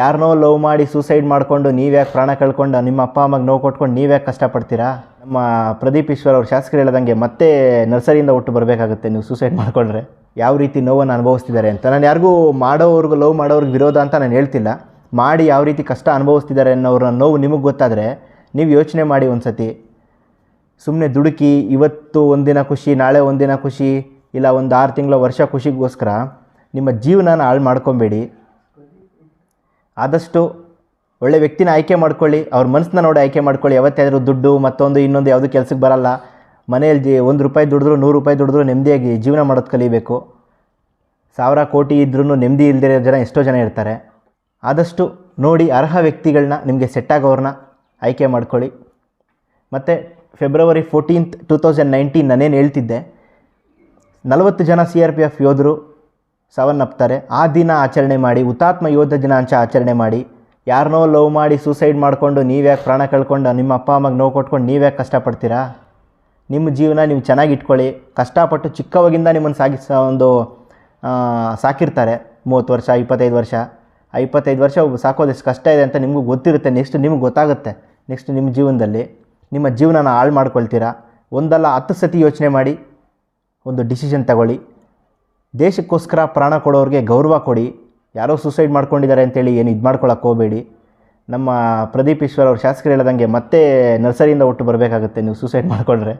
ಯಾರನ್ನೋ ಲವ್ ಮಾಡಿ ಸೂಸೈಡ್ ಮಾಡಿಕೊಂಡು ನೀವ್ಯಾಕೆ ಪ್ರಾಣ ಕಳ್ಕೊಂಡು ನಿಮ್ಮ ಅಪ್ಪ, ಅಮ್ಮಗೆ ನೋವು ಕೊಟ್ಕೊಂಡು ನೀವ್ಯಾಕೆ ಕಷ್ಟಪಡ್ತೀರಾ? ನಮ್ಮ ಪ್ರದೀಪ್ ಈಶ್ವರ್ ಅವ್ರ ಶಾಸಕರು ಹೇಳ್ದಂಗೆ ಮತ್ತೆ ನರ್ಸರಿಯಿಂದ ಒಟ್ಟು ಬರಬೇಕಾಗುತ್ತೆ ನೀವು ಸೂಸೈಡ್ ಮಾಡಿಕೊಂಡ್ರೆ. ಯಾವ ರೀತಿ ನೋವನ್ನು ಅನುಭವಿಸ್ತಿದ್ದಾರೆ ಅಂತ. ನಾನು ಯಾರಿಗೂ ಮಾಡೋವ್ರಿಗೂ ಲವ್ ಮಾಡೋರ್ಗೆ ವಿರೋಧ ಅಂತ ನಾನು ಹೇಳ್ತಿಲ್ಲ. ಮಾಡಿ ಯಾವ ರೀತಿ ಕಷ್ಟ ಅನುಭವಿಸ್ತಿದ್ದಾರೆ ಅನ್ನೋರ ನೋವು ನಿಮಗೆ ಗೊತ್ತಾದರೆ ನೀವು ಯೋಚನೆ ಮಾಡಿ ಒಂದು ಸತಿ ಸುಮ್ಮನೆ ದುಡುಕಿ, ಇವತ್ತು ಒಂದಿನ ಖುಷಿ, ನಾಳೆ ಒಂದಿನ ಖುಷಿ, ಇಲ್ಲ ಒಂದು ಆರು ತಿಂಗಳ ವರ್ಷ ಖುಷಿಗೋಸ್ಕರ ನಿಮ್ಮ ಜೀವನನ ಹಾಳು ಮಾಡ್ಕೊಬೇಡಿ. ಆದಷ್ಟು ಒಳ್ಳೆ ವ್ಯಕ್ತಿನ ಆಯ್ಕೆ ಮಾಡ್ಕೊಳ್ಳಿ, ಅವ್ರ ಮನಸ್ಸನ್ನ ನೋಡಿ ಆಯ್ಕೆ ಮಾಡ್ಕೊಳ್ಳಿ. ಯಾವತ್ತಾದರೂ ದುಡ್ಡು ಮತ್ತೊಂದು ಇನ್ನೊಂದು ಯಾವುದೂ ಕೆಲಸಕ್ಕೆ ಬರಲ್ಲ. ಮನೆಯಲ್ಲಿ ಒಂದು ರೂಪಾಯಿ ದುಡಿದ್ರು ನೂರು ರೂಪಾಯಿ ದುಡಿದ್ರು ನೆಮ್ಮದಿಯಾಗಿ ಜೀವನ ಮಾಡೋದು ಕಲಿಬೇಕು. ಸಾವಿರ ಕೋಟಿ ಇದ್ರೂ ನೆಮ್ಮದಿ ಇಲ್ಲದಿರೋ ಜನ ಎಷ್ಟೋ ಜನ ಇರ್ತಾರೆ. ಆದಷ್ಟು ನೋಡಿ ಅರ್ಹ ವ್ಯಕ್ತಿಗಳನ್ನ ನಿಮಗೆ ಸೆಟ್ ಆಗೋರನ್ನ ಆಯ್ಕೆ ಮಾಡ್ಕೊಳ್ಳಿ. ಮತ್ತು February fourteenth two thousand nineteen ನಾನೇನು ಹೇಳ್ತಿದ್ದೆ, ನಲವತ್ತು ಜನ ಸಿ ಆರ್ ಪಿ ಎಫ್ ಯೋಧರು ಸಾವನ್ನಪ್ತಾರೆ. ಆ ದಿನ ಆಚರಣೆ ಮಾಡಿ, ಹುತಾತ್ಮ ಯೋಧ ದಿನಾಂಶ ಆಚರಣೆ ಮಾಡಿ ಯಾರನ್ನೋ ಲವ್ ಮಾಡಿ ಸೂಸೈಡ್ ಮಾಡಿಕೊಂಡು ನೀವ್ಯಾಕೆ ಪ್ರಾಣ ಕಳ್ಕೊಂಡು, ನಿಮ್ಮ ಅಪ್ಪ, ಅಮ್ಮಗೆ ನೋವು ಕೊಟ್ಕೊಂಡು ನೀವ್ಯಾಕೆ ಕಷ್ಟಪಡ್ತೀರಾ? ನಿಮ್ಮ ಜೀವನ ನೀವು ಚೆನ್ನಾಗಿ ಇಟ್ಕೊಳ್ಳಿ. ಕಷ್ಟಪಟ್ಟು ಚಿಕ್ಕವಾಗಿಂದ ನಿಮ್ಮನ್ನು ಸಾಗಿಸ, ಒಂದು ಸಾಕಿರ್ತಾರೆ. ಮೂವತ್ತು ವರ್ಷ, ಇಪ್ಪತ್ತೈದು ವರ್ಷ. ಆ ಇಪ್ಪತ್ತೈದು ವರ್ಷ ಒಬ್ಬ ಸಾಕೋದು ಎಷ್ಟು ಕಷ್ಟ ಇದೆ ಅಂತ ನಿಮಗೂ ಗೊತ್ತಿರುತ್ತೆ. ನೆಕ್ಸ್ಟ್ ನಿಮ್ಗೆ ಗೊತ್ತಾಗುತ್ತೆ. ನೆಕ್ಸ್ಟ್ ನಿಮ್ಮ ಜೀವನದಲ್ಲಿ ನಿಮ್ಮ ಜೀವನನ ಹಾಳು ಮಾಡ್ಕೊಳ್ತೀರಾ? ಒಂದಲ್ಲ ಹತ್ತು ಸತಿ ಯೋಚನೆ ಮಾಡಿ, ಒಂದು ಡಿಸಿಷನ್ ತಗೊಳ್ಳಿ. ದೇಶಕ್ಕೋಸ್ಕರ ಪ್ರಾಣ ಕೊಡೋರಿಗೆ ಗೌರವ ಕೊಡಿ. ಯಾರೋ ಸೂಸೈಡ್ ಮಾಡ್ಕೊಂಡಿದ್ದಾರೆ ಅಂತೇಳಿ ಏನು ಇದು ಮಾಡ್ಕೊಳಕ್ಕೆ ಹೋಗಬೇಡಿ. ನಮ್ಮ ಪ್ರದೀಪ್ ಈಶ್ವರ್ ಅವ್ರ ಶಾಸಕರು ಹೇಳ್ದಂಗೆ ಮತ್ತೆ ನರ್ಸರಿಯಿಂದ ಒಟ್ಟು ಬರಬೇಕಾಗುತ್ತೆ ನೀವು ಸೂಸೈಡ್ ಮಾಡಿಕೊಂಡ್ರೆ.